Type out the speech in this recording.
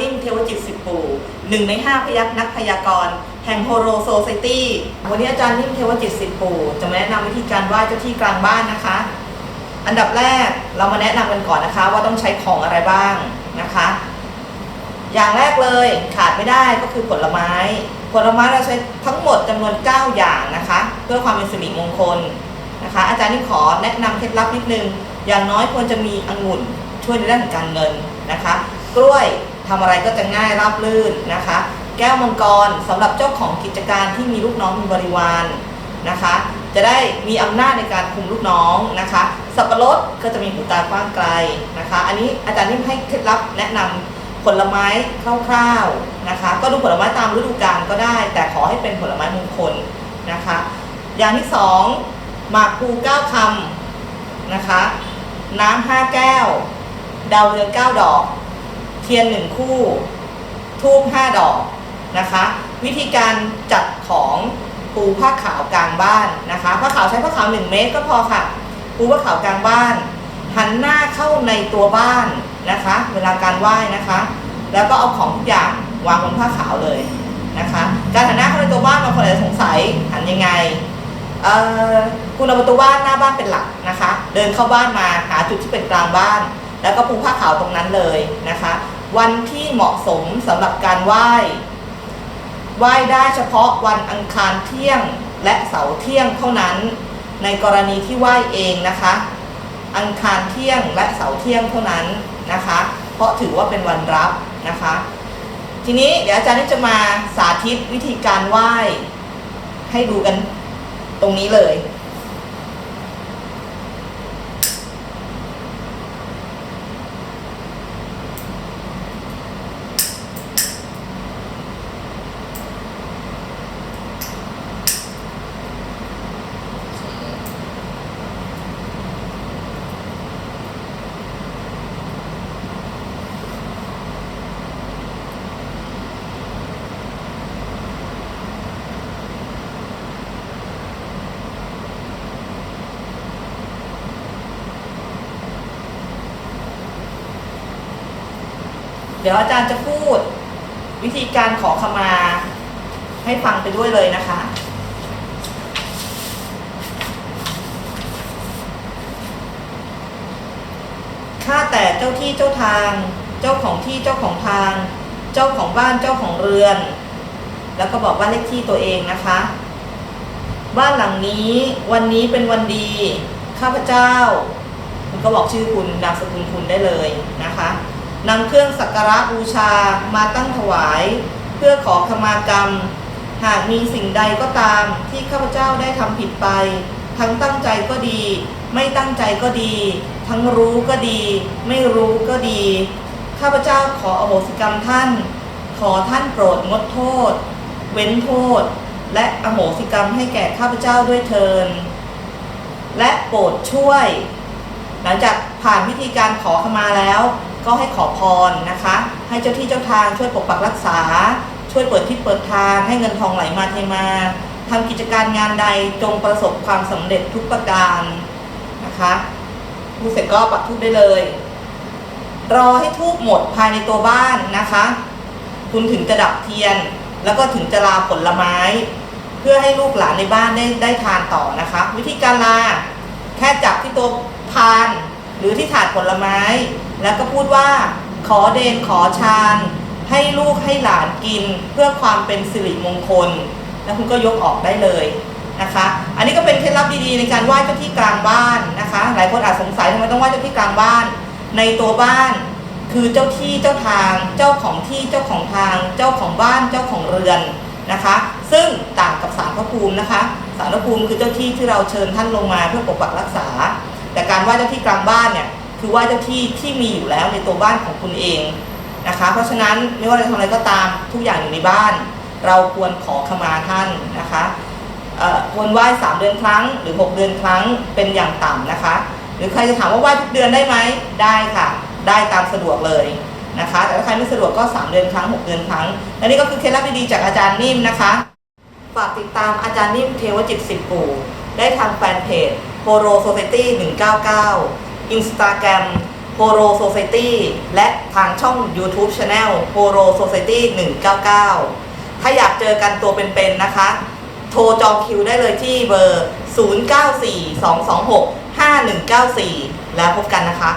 นิ่มเทวจิตสิบปู่หนึ่งในห้าพยักนักพยากรณ์แห่งโฮโรโซไซตี้วันนี้อาจารย์นิ่มเทวจิตสิบปู่จะมาแนะนำวิธีการไหว้เจ้าที่กลางบ้านนะคะ อันดับแรกเรามาแนะนำกันก่อนนะคะ ว่าต้องใช้ของอะไรบ้างนะคะ อย่างแรกเลยขาดไม่ได้ก็คือผลไม้ ผลไม้เราใช้ทั้งหมดจำนวน 9 อย่างนะคะ เพื่อความเป็นสิริมงคลนะคะ อาจารย์นี่ขอแนะนำเคล็ดลับนิดนึงอย่างน้อยควรจะมีองุ่นช่วยในด้านการเงินนะคะ กล้วย ทำอะไรก็จะง่ายราบรื่นนะคะ แก้วมังกรสำหรับเจ้าของกิจการที่มีลูกน้องมีบริวารนะคะ จะได้มีอำนาจในการคุมลูกน้องนะคะ สับปะรดก็จะมีหูตากว้างไกลนะคะ อันนี้อาจารย์นิ่มให้เคล็ดลับแนะนำผลไม้คร่าวๆนะคะ ก็ดูผลไม้ตามฤดูกาลก็ได้ แต่ขอให้เป็นผลไม้มงคลนะคะ อย่างที่สองหมากพลูเก้าคำนะคะ น้ำห้าแก้ว ดาวเรืองเก้าดอก ทียนหนึ่งคู่ ทูบห้าดอกนะคะ วิธีการจัดของปูผ้าขาวกลางบ้านนะคะผ้าขาวใช้ผ้าขาวหนึ่งเมตรก็พอค่ะปูผ้าขาวกลางบ้าน หันหน้าเข้าในตัวบ้านนะคะ เวลาการไหว้นะคะ แล้วก็เอาของทุกอย่างวางบนผ้าขาวเลยนะคะ การหันหน้าเข้าในตัวบ้านบางคนอาจจะสงสัยหันยังไงเออคุณเอาประตูบ้านหน้าบ้านเป็นหลักนะคะ เดินเข้าบ้านมาหาจุดที่เป็นกลางบ้าน แล้วก็ปูผ้าขาวตรงนั้นเลยนะคะ วันที่เหมาะสมสำหรับการไหว้ ไหว้ได้เฉพาะวันอังคารเที่ยงและเสาร์เที่ยงเท่านั้น ในกรณีที่ไหว้เองนะคะ อังคารเที่ยงและเสาร์เที่ยงเท่านั้นนะคะ เพราะถือว่าเป็นวันรับนะคะ ทีนี้เดี๋ยวอาจารย์จะมาสาธิตวิธีการไหว้ ให้ดูกันตรงนี้เลย เดี๋ยวอาจารย์จะพูดวิธีการขอขมาให้ฟังไปด้วยเลยนะคะ ข้าแต่เจ้าที่เจ้าทาง เจ้าของที่เจ้าของทาง เจ้าของบ้านเจ้าของเรือน แล้วก็บอกว่าเลขที่ตัวเองนะคะ บ้านหลังนี้วันนี้เป็นวันดี ข้าพเจ้า คุณก็บอกชื่อคุณนามสกุลคุณได้เลยนะคะ นำเครื่องสักการะบูชามาตั้งถวาย เพื่อขอขมากรรม หากมีสิ่งใดก็ตามที่ข้าพเจ้าได้ทำผิดไป ทั้งตั้งใจก็ดี ไม่ตั้งใจก็ดี ทั้งรู้ก็ดี ไม่รู้ก็ดี ข้าพเจ้าขออโหสิกรรมท่าน ขอท่านโปรดงดโทษ เว้นโทษ และอโหสิกรรมให้แก่ข้าพเจ้าด้วยเทินและโปรดช่วย หลังจากผ่านพิธีการขอขมาแล้ว ก็ให้ขอพรนะคะ ให้เจ้าที่เจ้าทางช่วยปกปักรักษา ช่วยเปิดทิศเปิดทางให้เงินทองไหลมาเทมาทำกิจการงานใดจงประสบความสำเร็จทุกประการนะคะพูดเสร็จก็ปักทูบได้เลย รอให้ทูบหมดภายในตัวบ้านนะคะ คุณถึงจะดับเทียน แล้วก็ถึงจะลาผลไม้ เพื่อให้ลูกหลานในบ้านได้ได้ทานต่อนะคะ วิธีการลาแค่จับที่ตัว พาน หรือที่ถาดผลไม้ แล้วก็พูดว่า ขอเดนขอชาญให้ลูกให้หลานกินเพื่อความเป็นสิริมงคล แล้วคุณก็ยกออกได้เลยนะคะ อันนี้ก็เป็นเคล็ดลับดีๆในการไหว้เจ้าที่กลางบ้านนะคะ หลายคนอาจสงสัยทำไมต้องไหว้เจ้าที่กลางบ้าน ในตัวบ้านคือเจ้าที่เจ้าทาง เจ้าของที่เจ้าของทาง เจ้าของบ้านเจ้าของเรือนนะคะ ซึ่งต่างกับสารพระภูมินะคะ สารพระภูมิคือเจ้าที่ที่เราเชิญท่านลงมาเพื่อปกปักรักษา แต่การไหว้เจ้าที่กลางบ้านเนี่ยคือไหว้เจ้าที่ที่มีอยู่แล้วในตัวบ้านของคุณเองนะคะ เพราะฉะนั้นไม่ว่าจะทำอะไรก็ตามทุกอย่างอยู่ในบ้าน เราควรขอขมาท่านนะคะควรไหว้สามเดือนครั้ง หรือ 6 เดือนครั้งเป็นอย่างต่ำนะคะ หรือใครจะถามว่าไหว้ทุกเดือนได้ไหมได้ค่ะ ได้ตามสะดวกเลยนะคะ แต่ถ้าใครไม่สะดวกก็ 3 เดือนครั้ง 6 เดือนครั้ง และนี่ก็คือเคล็ดลับดีๆจากอาจารย์นิ่มนะคะ ฝากติดตามอาจารย์นิ่มเทวจิตสิบปู่ ได้ทางแฟนเพจ h o r o Society 199 Instagram h Poro Society และทางช่อง YouTube Channel Poro Society 199 ถ้าอยากเจอกันตัวเป็นๆนะคะ โทรจองคิวได้เลยที่เบอร์ 0942265194 แล้วพบกันนะคะ